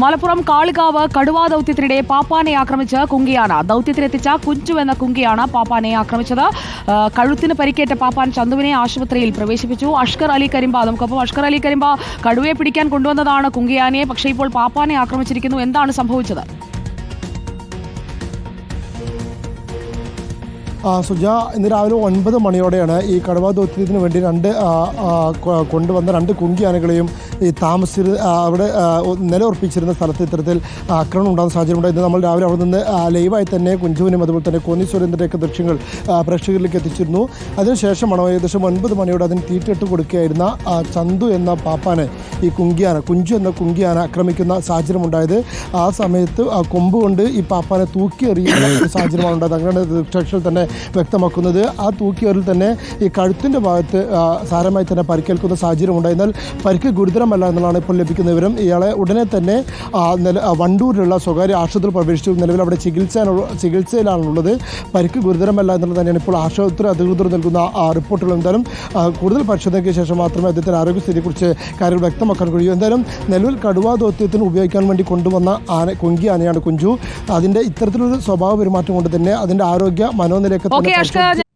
മലപ്പുറം കാളികാവ് കടുവാ ദൗത്യത്തിനിടെ പാപ്പാനെ ആക്രമിച്ച് കുങ്കിയാണ്. ദൗത്യത്തിനെത്തിച്ച കുഞ്ചു എന്ന കുങ്കിയാണ് പാപ്പാനെ ആക്രമിച്ചത്. കഴുത്തിന് പരിക്കേറ്റ പാപ്പാൻ ചന്തുവിനെ ആശുപത്രിയിൽ പ്രവേശിപ്പിച്ചു. അഷ്കർ അലി കരിമ്പ നമുക്കൊപ്പം അഷ്കർ അലി കരിമ്പ കടുവയെ പിടിക്കാൻ കൊണ്ടുവന്നതാണ് കുങ്കിയാനെ. പക്ഷേ ഇപ്പോൾ പാപ്പാനെ ആക്രമിച്ചിരിക്കുന്നു. എന്താണ് സംഭവിച്ചത്? സുജ ഇന്ന് രാവിലെ ഒൻപത് മണിയോടെയാണ് ഈ കടുവ ദൗത്യത്തിന് വേണ്ടി രണ്ട് കൊണ്ടുവന്ന രണ്ട് കുങ്കിയാനകളെയും ഈ താമസി അവിടെ നിലയുറപ്പിച്ചിരുന്ന സ്ഥലത്ത് ഇത്തരത്തിൽ ആക്രമണം ഉണ്ടാകുന്ന സാഹചര്യമുണ്ട്. ഇന്ന് നമ്മൾ രാവിലെ അവിടെ നിന്ന് ലൈവായി തന്നെ കുഞ്ചുവിനും അതുപോലെ തന്നെ കോന്നി സുരേന്ദ്രന്റെയൊക്കെ ദൃശ്യങ്ങൾ പ്രേക്ഷകരിലേക്ക് എത്തിച്ചിരുന്നു. അതിനുശേഷമാണ് ഏകദേശം ഒൻപത് മണിയോടെ അതിന് തീറ്റിട്ട് കൊടുക്കുകയായിരുന്ന ചന്തു എന്ന പാപ്പാനെ ഈ കുങ്കിയാന കുഞ്ചു എന്ന കുങ്കിയാന ആക്രമിക്കുന്ന സാഹചര്യം ഉണ്ടായത് ആ സമയത്ത് ആ കൊമ്പ് കൊണ്ട് ഈ പാപ്പാനെ തൂക്കി എറിയുന്ന ഒരു സാഹചര്യമാണ് ഉണ്ടായത്. അങ്ങനെയാണ് ദൃക്സാക്ഷികൾ തന്നെ വ്യക്തമാക്കുന്നത്. ആ തൂക്കിയെറിൽ തന്നെ ഈ കഴുത്തിന്റെ ഭാഗത്ത് സാരമായി തന്നെ പരിക്കേൽക്കുന്ന സാഹചര്യം ഉണ്ടായി എന്നാൽ പരിക്ക് ഗുരുതരമല്ല എന്നുള്ളതാണ് ഇപ്പോൾ ലഭിക്കുന്ന വിവരം. ഇയാളെ ഉടനെ തന്നെ നില വണ്ടൂരിലുള്ള സ്വകാര്യ ആശുപത്രിയിൽ പ്രവേശിച്ചു. നിലവിൽ അവിടെ ചികിത്സ ചികിത്സയിലാണുള്ളത്. പരിക്ക് ഗുരുതരമല്ല എന്നുള്ളത് തന്നെയാണ് ഇപ്പോൾ ആശുപത്രി അധികൃതർ നൽകുന്ന ആ, റിപ്പോർട്ടുകൾ. എന്തായാലും കൂടുതൽ പരിശോധനയ്ക്ക് ശേഷം മാത്രമേ അദ്ദേഹത്തിന്റെ ആരോഗ്യസ്ഥിതിയെക്കുറിച്ച് കാര്യങ്ങൾ വ്യക്തമാക്കാൻ കഴിയും. എന്തായാലും നിലവിൽ കടുവാ ദൗത്യത്തിന് ഉപയോഗിക്കാൻ വേണ്ടി കൊണ്ടുവന്ന ആന കുങ്കി ആനയാണ് കുഞ്ചു. അതിന്റെ ഇത്തരത്തിലൊരു സ്വഭാവ പെരുമാറ്റം കൊണ്ട് തന്നെ അതിന്റെ ആരോഗ്യ മനോനിലയൊക്കെ